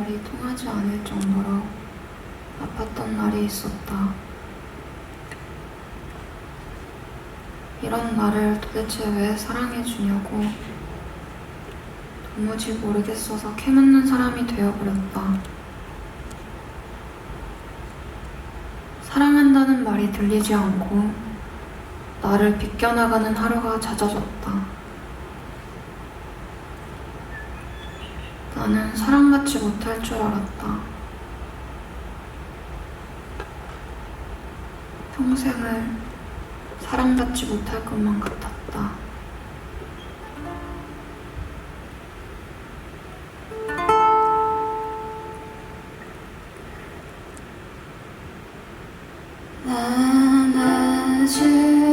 말이 통하지 않을 정도로 아팠던 날이 있었다. 이런 나를 도대체 왜 사랑해주냐고 도무지 모르겠어서 캐묻는 사람이 되어버렸다. 사랑한다는 말이 들리지 않고 나를 비껴나가는 하루가 잦아졌다. 나는 사랑받지 못할 줄 알았다. 평생을 사랑받지 못할 것만 같았다. 난 아직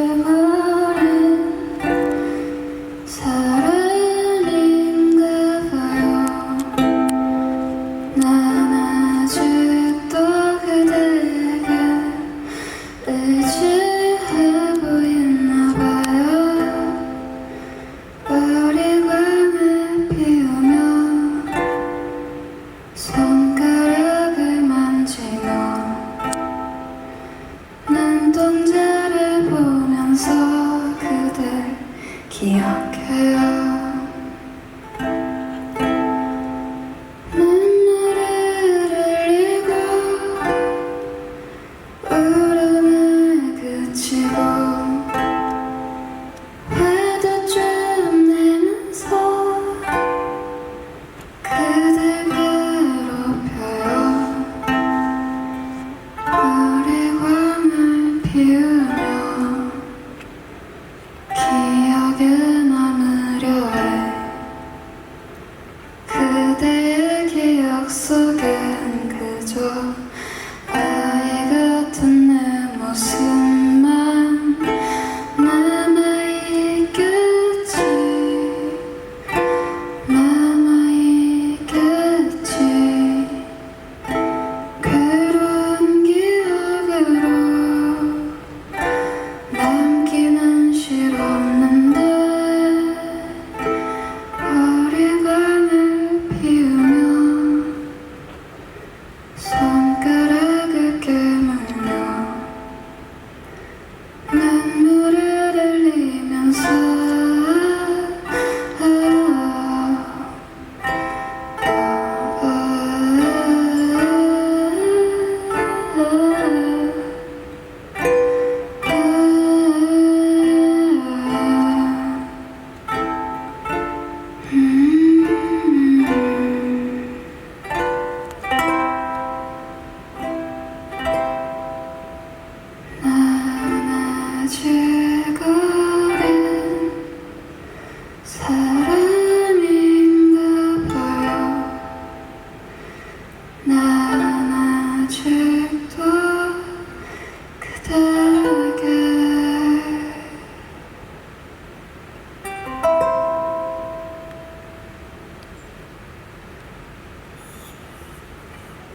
기억해요 기 三去